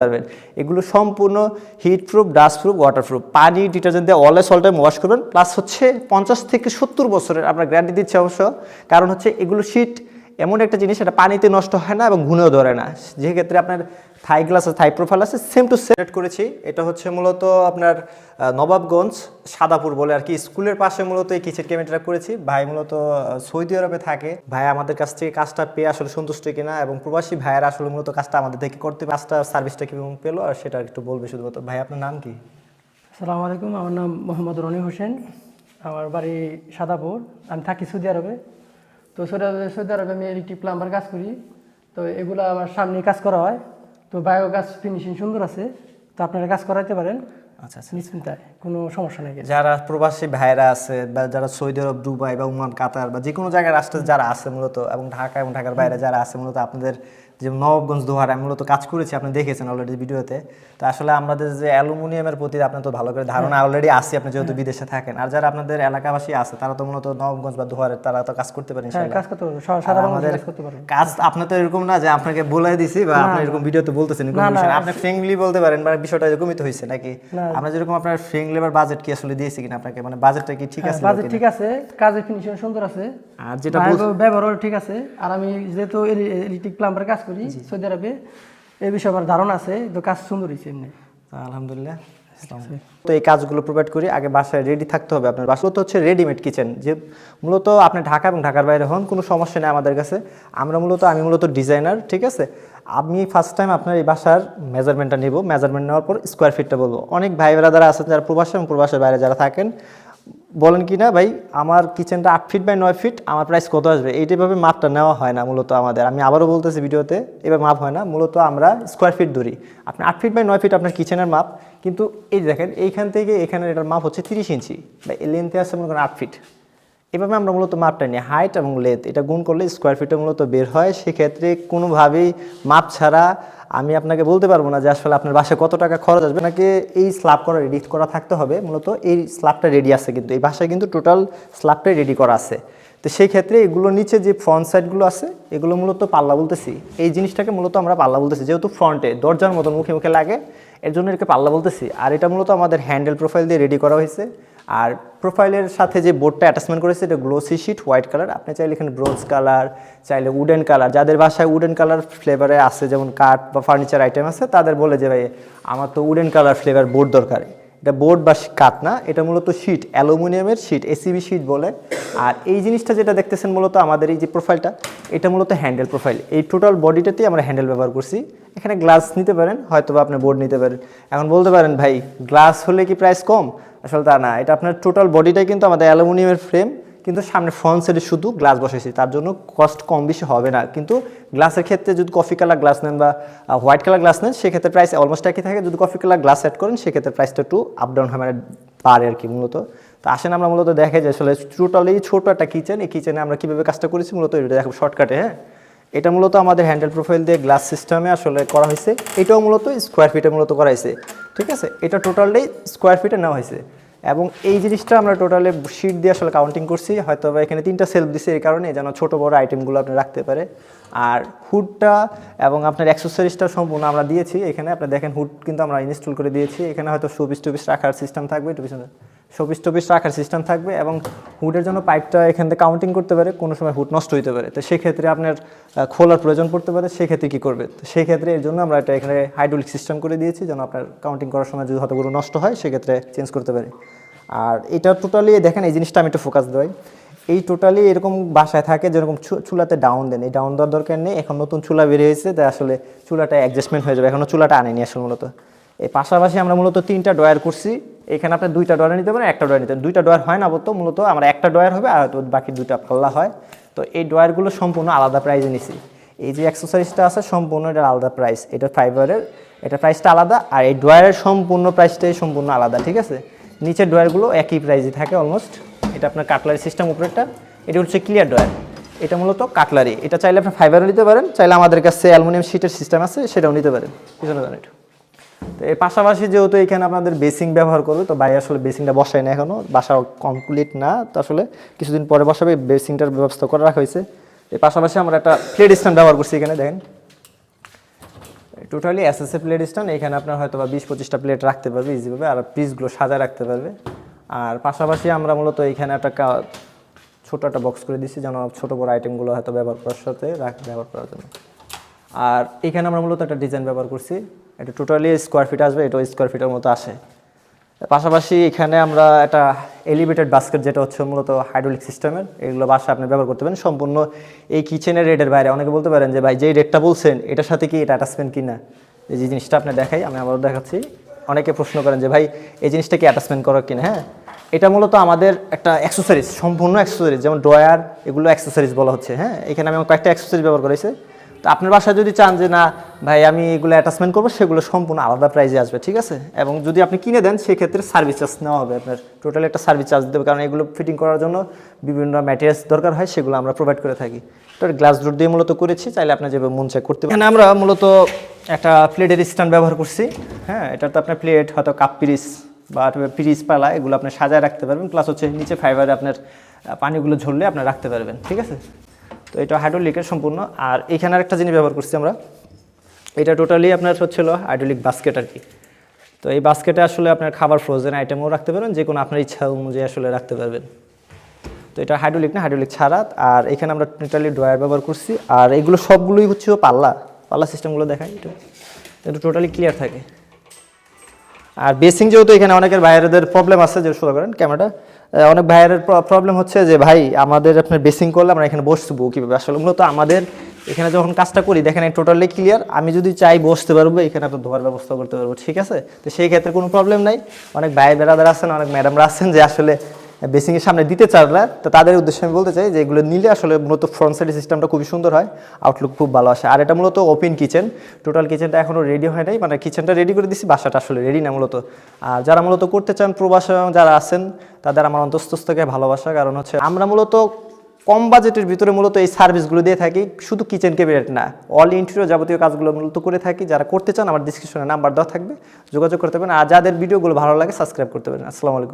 পারবেন। এগুলো সম্পূর্ণ heat proof dust proof water proof পানি ডিটারজেন্ট দিয়ে অলওয়েজ অল টাইম ওয়াশ করবেন। প্লাস হচ্ছে পঞ্চাশ থেকে সত্তর বছরের আপনার গ্যারান্টি দিচ্ছে অবশ্য। কারণ হচ্ছে এগুলো শীট এমন একটা জিনিস এটা পানিতে নষ্ট হয় না এবং ঘুনেও ধরে না। যে ক্ষেত্রে আপনার থাই গ্লাস থাই প্রোফাইল আছে সেম টু সেট করেছি, এটা হচ্ছে মূলত আপনার নবাবগঞ্জ, সাদাপুর বলে আর কি। স্কুলের পাশে মূলত এই কিচেন ক্যাবিনেটটা করেছি। ভাই মূলত সৌদি আরবে থাকে। ভাই আমাদের কাছ থেকে কাজটা পেয়ে আসলে সন্তুষ্ট কিনা এবং প্রবাসী ভাইয়েরা আসলে মূলত কাজটা আমাদের থেকে করতে কাজটা সার্ভিসটা কীরকম পেল, আর সেটা একটু বলবে শুধুমাত্র। ভাই, আপনার নাম কি? আসসালামু আলাইকুম, আমার নাম মোহাম্মদ রনি হোসেন। আমার বাড়ি সাদাপুর। আমি থাকি সৌদি আরবে। তো সৌদি আরবে সৌদি আরবে আমি ইলেকট্রিক প্লাম্বার কাজ করি। তো এগুলো আমার সামনে কাজ করা হয়। তো বায়ো গাছ ফিনিশিং সুন্দর আছে। তো আপনারা কাজ করাইতে পারেন। আচ্ছা আচ্ছা। নিশ্চিন্তায় কোনো সমস্যা নেই যারা প্রবাসী ভাইরা আছে বা যারা সৌদি আরব দুবাই বা উমান কাতার বা যে কোনো জায়গায় রাষ্ট্রে যারা আছে মূলত এবং ঢাকা এবং ঢাকার বাইরে যারা আছে মূলত আপনাদের যে নবাবগঞ্জ দোহার আমি মূলত কাজ করেছি আপনি দেখেছেন অলরেডি ভিডিওতে। তো আসলে আমাদের যে অ্যালুমিনিয়ামের প্রতি আপনার তো ভালো করে ধারণা অলরেডি আছে আপনি যেহেতু বিদেশে থাকেন। আর যারা আপনাদের এলাকাবাসী আছে তারা তো মূলত নবাবগঞ্জ বা দোহারের তারা তো কাজ করতে পারেন হ্যাঁ কাজ করতে আমাদের আপনার তো এরকম না যে আপনাকে বলে দিছি বা আপনি এরকম ভিডিওতে বলতেছেন। আপনি ফ্রেঙ্কলি বলতে পারেন বা বিষয়টা এরকমই তো হয়েছে নাকি? আমরা যেরকম আপনার ফ্রেঙ্কলি এবার বাজেট কি আসলে দিয়েছি কিনা আপনাকে? মানে বাজেটটা কি ঠিক আছে বাজেট ঠিক আছে কাজের ফিনিশিং সুন্দর আছে। আর যেটা বায়ো- ব্যবহারও ঠিক আছে। আর আমি যেহেতু ইলেকট্রিক প্লাম্বার কাজ করি সৌদি আরবে। এই বিষয়ে আমার ধারণা আছে তো কাজ সুন্দর হয়েছে এমনি। আলহামদুলিল্লাহ তো এই কাজগুলো প্রোভাইড করি আগে বাসায় রেডি থাকতে হবে আপনার বাসা তো হচ্ছে রেডিমেড কিচেন যে মূলত আপনি ঢাকা এবং ঢাকার বাইরে হন কোনো সমস্যা নেই আমাদের কাছে। আমরা মূলত আমি মূলত ডিজাইনার ঠিক আছে? আমি ফার্স্ট টাইম আপনার এই বাসার মেজারমেন্টটা নিব। মেজারমেন্ট নেওয়ার পর স্কোয়ার ফিটটা বলব। অনেক ভাই ব্রাদার আছেন যারা প্রবাসী এবং প্রবাসের বাইরে যারা থাকেন বলেন কি না ভাই, আমার কিচেনটা আট ফিট বাই নয় ফিট আমার প্রাইস কত আসবে? এইটাভাবে মাপটা নেওয়া হয় না মূলত আমাদের। আমি আবারও বলতেছি ভিডিওতে এবার মাপ হয় না। মূলত আমরা স্কোয়ার ফিট ধরি। আপনি আট ফিট বাই নয় ফিট আপনার কিচেনের মাপ, কিন্তু এই দেখেন, এইখান থেকে এখানে এটার মাপ হচ্ছে তিরিশ ইঞ্চি। বা লেন্থে আসছে মনে করেন আট ফিট এভাবে আমরা মূলত মাপটা নিই। হাইট এবং লেথ এটা গুণ করলে স্কোয়ার ফিটে মূলত বের হয়। সেক্ষেত্রে কোনোভাবেই মাপ ছাড়া আমি আপনাকে বলতে পারব না যে আসলে আপনার বাসায় কত টাকা খরচ আসবে। নাকি এই স্ল্যাব করা রেডি করা থাকতে হবে। মূলত এই স্ল্যাবটা রেডি আছে কিন্তু। এই বাসায় কিন্তু টোটাল স্ল্যাবটাই রেডি করা আছে। তো সেই ক্ষেত্রে এগুলো নিচে যে ফ্রন্ট সাইডগুলো আছে, এগুলো মূলত পাল্লা বলতেছি। এই জিনিসটাকে মূলত আমরা পাল্লা বলতেছি। যেহেতু ফ্রন্টে দরজার মতন মুখে মুখে লাগে, এর জন্য এটাকে পাল্লা বলতেছি। আর এটা মূলত আমাদের হ্যান্ডেল প্রোফাইল দিয়ে রেডি করা হয়েছে। আর প্রোফাইলের সাথে যে বোর্ডটা অ্যাটাচমেন্ট করেছে, এটা গ্লোসি শিট হোয়াইট কালার আপনি চাইলে এখানে ব্রোঞ্জ কালার চাইলে উডেন কালার যাদের বাসায় উডেন কালার ফ্লেভারে আছে, যেমন কাঠ বা ফার্নিচার আইটেম আছে, তাদের বলে যে, ভাই, আমার তো উডেন কালার ফ্লেভার বোর্ড দরকার। এটা বোর্ড বা কাঠ না, এটা মূলত শিট অ্যালুমিনিয়ামের শিট এসিবি শিট বলে। আর এই জিনিসটা যেটা দেখতেছেন মূলত আমাদের এই যে প্রোফাইলটা এটা মূলত হ্যান্ডেল প্রোফাইল এই টোটাল বডিটাতেই আমরা হ্যান্ডেল ব্যবহার করছি। এখানে গ্লাস নিতে পারেন হয়তো বা আপনি বোর্ড নিতে পারেন। এখন বলতে পারেন, ভাই গ্লাস হলে কি প্রাইস কম? আসলে তা না, এটা আপনার টোটাল বডিটাই কিন্তু আমাদের অ্যালুমিনিয়ামের ফ্রেম কিন্তু সামনে ফ্রন্ট সাইডে শুধু গ্লাস বসেছি তার জন্য কস্ট কম বেশি হবে না। কিন্তু গ্লাসের ক্ষেত্রে যদি কফি কালার গ্লাস নেন বা হোয়াইট কালার গ্লাস নেন, সেক্ষেত্রে প্রাইস অলমোস্ট একই থাকে। যদি কফি কালার গ্লাস অ্যাড করেন, সেক্ষেত্রে প্রাইসটা একটু আপ ডাউন হয় মানে পারে আর কি মূলত। তো আসেন আমরা মূলত দেখে যে আসলে টোটালি ছোটো একটা কিচেন এই কিচেনে আমরা কীভাবে কাজটা করেছি, মূলত এটা দেখো শর্টকাটে হ্যাঁ? এটা মূলত আমাদের হ্যান্ডেল প্রোফাইল দিয়ে গ্লাস সিস্টেমে আসলে করা হয়েছে। এটাও মূলত স্কোয়ার ফিটে মূলত করা হয়েছে। ঠিক আছে? এটা টোটালটাই স্কোয়ার ফিটে নেওয়া হয়েছে। এবং এই জিনিসটা আমরা টোটালে শিট দিয়ে আসলে কাউন্টিং করছি। হয়তো এখানে তিনটা সেলফ দিছে এই কারণে, যেন ছোটো বড়ো আইটেমগুলো আপনি রাখতে পারে। আর হুডটা এবং আপনার অ্যাক্সেসরিজটা সম্পূর্ণ আমরা দিয়েছি। এখানে আপনি দেখেন হুড কিন্তু আমরা ইনস্টল করে দিয়েছি। এখানে হয়তো সুবিস টুপিস রাখার সিস্টেম থাকবে টুবিস শোপিস টুপিস রাখার সিস্টেম থাকবে এবং হুডের জন্য পাইপটা এখান থেকে কাউন্টিং করতে পারে, কোনো সময় হুড নষ্ট হতে পারে। তো সেক্ষেত্রে আপনার খোলার প্রয়োজন পড়তে পারে, সেক্ষেত্রে কী করবে? তো সেক্ষেত্রে এর জন্য আমরা এটা এখানে হাইড্রোলিক সিস্টেম করে দিয়েছি, যেন আপনার কাউন্টিং করার সময় যদি কোনো নষ্ট হয়, সেক্ষেত্রে চেঞ্জ করতে পারে। আর এটা টোটালি দেখেন, এই জিনিসটা আমি একটু ফোকাস দেওয়াই। এই টোটালি এরকম বাসায় থাকে, যেরকম চুলাতে ডাউন দেন। এই ডাউন দেওয়ার দরকার নেই, এখন নতুন চুলা বেরিয়ে হয়েছে, তাই আসলে চুলাটা অ্যাডজাস্টমেন্ট হয়ে যাবে। এখনও চুলাটা আনেনি আসলে মূলত। এই পাশাপাশি আমরা মূলত তিনটা ডয়ার করছি। এখানে আপনি দুইটা ডয়ার নিতে পারেন, একটা ডয়ার নিতে পারেন। দুইটা ডয়ার হয় না বলতো, মূলত আমরা একটা ডয়ার হবে আর বাকি দুইটা পাল্লা হয়। তো এই ডয়ারগুলো সম্পূর্ণ আলাদা প্রাইজে নিছি। এই যে এক্সারসাইজটা আছে, সম্পূর্ণ এটা আলাদা প্রাইস এটা ফাইবারের এটা প্রাইসটা আলাদা আর এই ডয়ারের সম্পূর্ণ প্রাইসটাই সম্পূর্ণ আলাদা, ঠিক আছে? নিচের ডয়ারগুলো একই প্রাইসে থাকে অলমোস্ট এটা আপনার কাটলারি সিস্টেম উপরেরটা। এটা হচ্ছে ক্লিয়ার ডয়ার এটা মূলত কাটলারি এটা চাইলে আপনি ফাইবারও নিতে পারেন, চাইলে আমাদের কাছে অ্যালুমিনিয়াম শিটের সিস্টেম আছে, সেটাও নিতে পারেন। পিছনে যান একটু। তো এর পাশাপাশি যেহেতু এখানে আপনাদের বেসিং ব্যবহার করবে, তো বাইরে আসলে বেসিংটা বসায় না এখনও বাসা কমপ্লিট না, তো আসলে কিছুদিন পরে বসাবে বেসিংটার ব্যবস্থা করে রাখা হয়েছে। এর পাশাপাশি আমরা একটা প্লেট স্ট্যান্ড ব্যবহার করছি এখানে, দেখেন। টোটালি এসএসএ প্লেট স্ট্যান্ড, এখানে আপনার হয়তো বা বিশ পঁচিশটা প্লেট রাখতে পারবে ইজিভাবে আর পিসগুলো সাজায় রাখতে পারবে। আর পাশাপাশি আমরা মূলত এখানে একটা ছোট একটা বক্স করে দিচ্ছি যেন ছোটো বড় আইটেমগুলো হয়তো ব্যবহার করার সাথে ব্যবহার করার জন্য। আর এখানে আমরা মূলত একটা ডিজাইন ব্যবহার করছি। এটা টোটালি স্কোয়ার ফিট আসবে, এটাও স্কোয়ার ফিটের মতো আসে। পাশাপাশি এখানে আমরা একটা এলিভেটেড বাস্কেট যেটা হচ্ছে মূলত হাইড্রোলিক সিস্টেমের এগুলো বাসা আপনি ব্যবহার করতে পারেন। সম্পূর্ণ এই কিচেনের রেটের বাইরে অনেকে বলতে পারেন যে, ভাই, যেই রেটটা বলছেন, এটার সাথে কি এটা অ্যাটাচমেন্ট কিনা? এই যে জিনিসটা আপনি দেখাই, আমি আবারও দেখাচ্ছি। অনেকে প্রশ্ন করেন যে, ভাই, এই জিনিসটা কি অ্যাটাচমেন্ট করার কিনা? হ্যাঁ এটা মূলত আমাদের একটা অ্যাক্সেসরিজ সম্পূর্ণ অ্যাক্সেসরিজ যেমন ড্রয়ার এগুলো অ্যাক্সেসরিজ বলা হচ্ছে। হ্যাঁ এখানে আমি কয়েকটা অ্যাক্সেসরিজ ব্যবহার করেছি। তো আপনার বাসায় যদি চান যে, না, ভাই, আমি এগুলো অ্যাটাচমেন্ট করব, সেগুলো সম্পূর্ণ আলাদা প্রাইজে আসবে, ঠিক আছে? এবং যদি আপনি কিনে দেন, সেক্ষেত্রে সার্ভিস চার্জ নেওয়া হবে আপনার। টোটালি একটা সার্ভিস চার্জ দেবে কারণ এগুলো ফিটিং করার জন্য বিভিন্ন ম্যাটেরিয়ালস দরকার হয়, সেগুলো আমরা প্রোভাইড করে থাকি। তো গ্লাস ডোর দিয়ে মূলত করেছি, চাইলে আপনি যেভাবে মন চেক করতে পারেন। আমরা মূলত একটা প্লেটের স্ট্যান্ড ব্যবহার করছি। হ্যাঁ এটা তো আপনার প্লেট হয়তো কাপ পিরিস বা পিরিস পালা, এগুলো আপনি সাজায় রাখতে পারবেন। প্লাস হচ্ছে নিচে ফাইবারে আপনার পানিগুলো ঝরলে আপনি রাখতে পারবেন, ঠিক আছে? তো এটা হাইড্রোলিকের সম্পূর্ণ। আর এখানে আরেকটা জিনিস ব্যবহার করছি আমরা। এটা টোটালি আপনার হচ্ছিল হাইড্রোলিক বাস্কেট আর কি। তো এই বাস্কেটে আসলে আপনার খাবার ফ্রোজেন আইটেমও রাখতে পারেন যে কোনো আপনার ইচ্ছা অনুযায়ী আসলে রাখতে পারবেন। তো এটা হাইড্রোলিক না হাইড্রোলিক ছাড়া। আর এখানে আমরা টোটালি ড্রয়ার ব্যবহার করছি। আর এগুলো সবগুলোই হচ্ছে পাল্লা। পাল্লা সিস্টেমগুলো দেখাই এটা এটা টোটালি ক্লিয়ার থাকে। আর বেসিং যেহেতু এখানে অনেকের ভাইয়ারদের প্রবলেম আছে, যে শুরু করেন ক্যামেরাটা। অনেক ভাইয়ের প্রবলেম হচ্ছে যে, ভাই, আমাদের আপনার বেসিং করলে আমরা এখানে বসবো কীভাবে? আসলে মূলত আমাদের এখানে যখন কাজটা করি, দেখেন টোটালি ক্লিয়ার আমি যদি চাই বসতে পারব, এখানে আপনার ধোয়ার ব্যবস্থা করতে পারব, ঠিক আছে? তো সেই ক্ষেত্রে কোনো প্রবলেম নাই। অনেক ভাই বেড়াদার আছেন, অনেক ম্যাডামরা আছেন যে, আসলে বেসিংয়ের সামনে দিতে না তো তাদের উদ্দেশ্যে আমি বলতে চাই যে এগুলো নিলে আসলে মূলত ফ্রন্ট সাইড সিস্টেমটা খুবই সুন্দর হয় আউটলুক খুব ভালো আসে। আর এটা মূলত ওপেন কিচেন টোটাল কিচেনটা এখনও রেডি হয় নাই মানে কিচেনটা রেডি করে দিছি, বাসাটা আসলে রেডি না মূলত। আর যারা মূলত করতে চান, প্রবাস যারা আছেন, তাদের আমার অন্তঃস্থ ভালোবাসা, কারণ হচ্ছে আমরা মূলত কম বাজেটের ভিতরে মূলত এই সার্ভিসগুলো দিয়ে থাকি, শুধু কিচেন ক্যাবিনেট না অল ইন্টেরিয়র যাবতীয় কাজগুলো মূলত করে থাকি। যারা করতে চান, আমার ডিসক্রিপশনে নাম্বার দেওয়া থাকবে, যোগাযোগ করতে পারেন। আর যাদের ভিডিওগুলো ভালো লাগে সাবস্ক্রাইব করতে পারেন। আসসালামু আলাইকুম।